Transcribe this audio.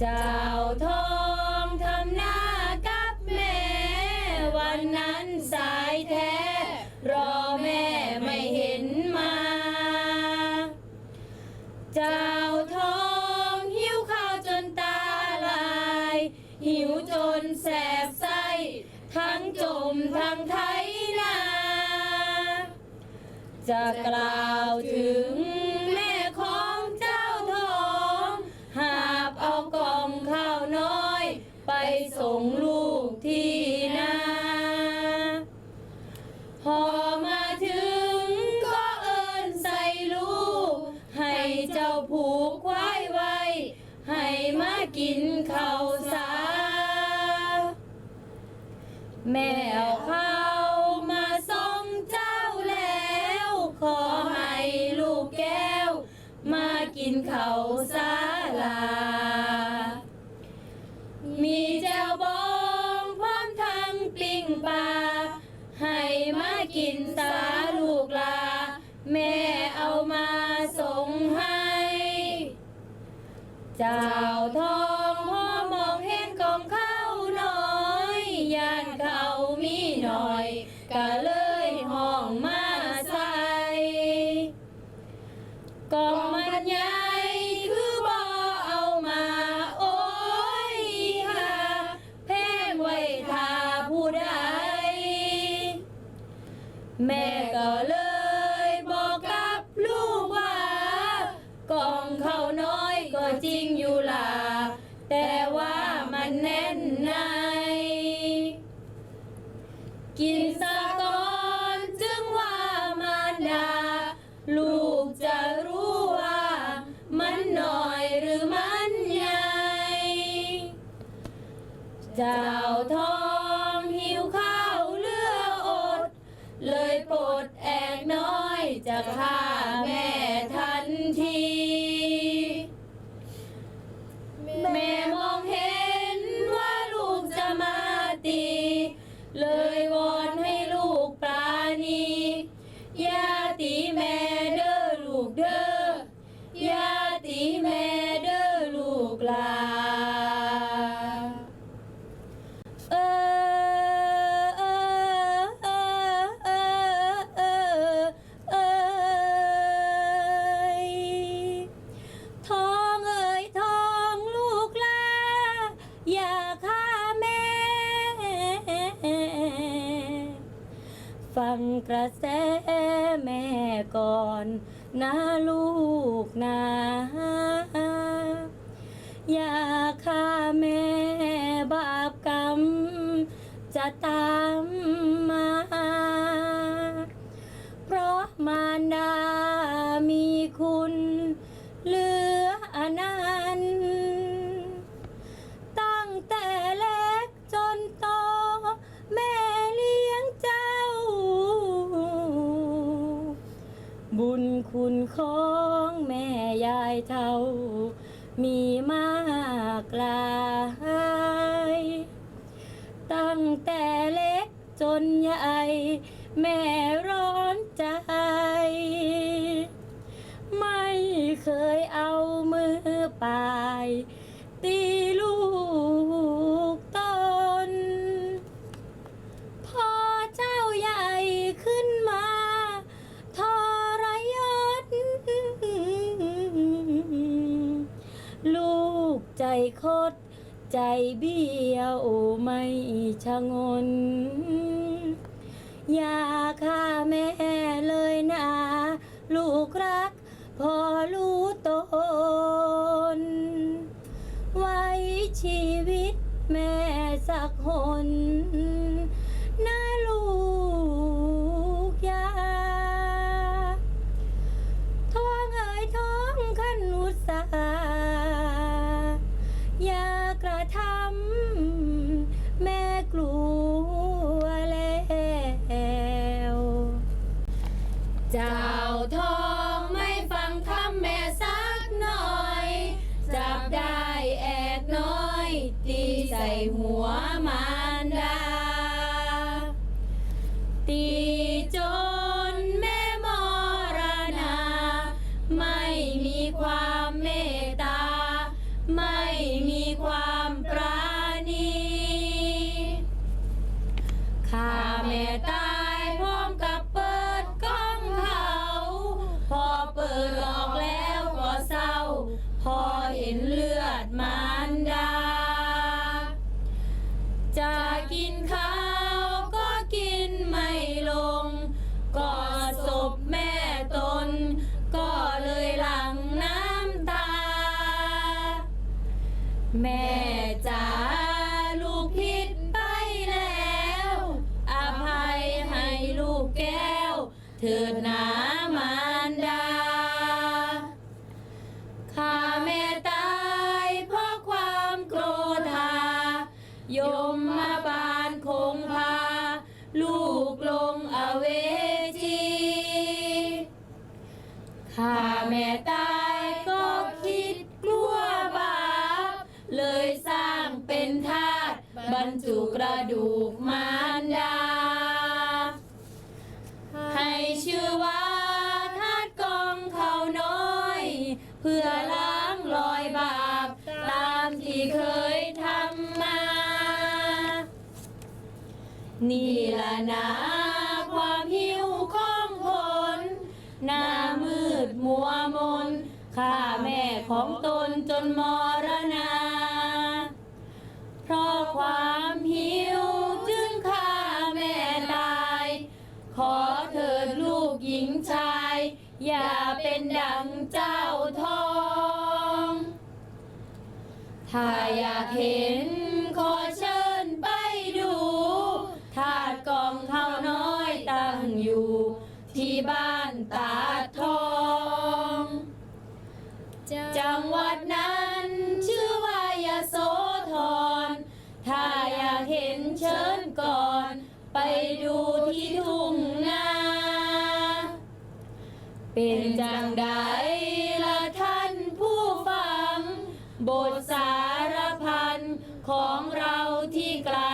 เจ้าทองทำหน้ากับแม่ วันนั้นสายแท้ รอแม่ไม่เห็นมา เจ้าทองหิวข้าวจนตาลาย หิวจนแสบไส้ ทั้งจมทั้งไถนา จะกล่าวถึง ผูกควายไว้ ให้มากินข้าวสา แม่เอาข้าวมาส่งเจ้าแล้ว ขอให้ลูกแก้ว มากินข้าวสาลา มีแจวบองพร้อมทั้งปิ้งปลาให้มากินสา เจ้าทองพ่อมองเห็นกองข้าวน้อยยานเขามีหน่อยก็เลย กินสะกอนจึงว่ามารดา ลูกจะรู้ว่า มันน้อยหรือมันใหญ่ เจ้าทองหิวข้าวเลืออด เลยปลดแอกน้อยจะฆ่า ก่อนนะลูกนะอย่าายตั้งแต่เล็กจนใหญ่แม่ร้อนใจ ไม่เคยเอามือปลาย ตีลูกตน พอเจ้าใหญ่ขึ้นมา ทรยศลูกใจคด ใจเบี้ยวไม่ชะงน อย่าฆ่าแม่ ตีใส่หัวมารดา ตีจนแม่มรณา ไม่มีความเมตตา ไม่มีความปราณีข้าแม่ตา แม่จ๋าลูกผิดไปแล้ว อภัยให้ลูกแก้ว เถิดหนามารดา ข้าแม่ตายเพราะความโกรธายมมาบานคงพา ลูกลงอเวจีข้าแม่ตา บรรจุกระดูกมารดา ให้ชื่อว่าธาตุกองเขาน้อย เพื่อล้างรอยบาป ตามที่เคยทำมา นี่ละนะความหิวของคนหน้ามืดมัวมนฆ่าแม่ของตนจนมร ความหิวจึงฆ่าแม่ตาย ขอเถิดลูกหญิงชาย อย่าเป็นดังเจ้าทอง ถ้าอยากเห็นขอเชิญไปดูถาดกองข้าวน้อยตั้งอยู่ ที่บ้านตาดทอง จังหวัดนั้นชื่อ นก่อน ไปดูที่ทุ่งนาเป็นจังใดละท่านผู้ฟัง บทสารพันของเราที่กล่าว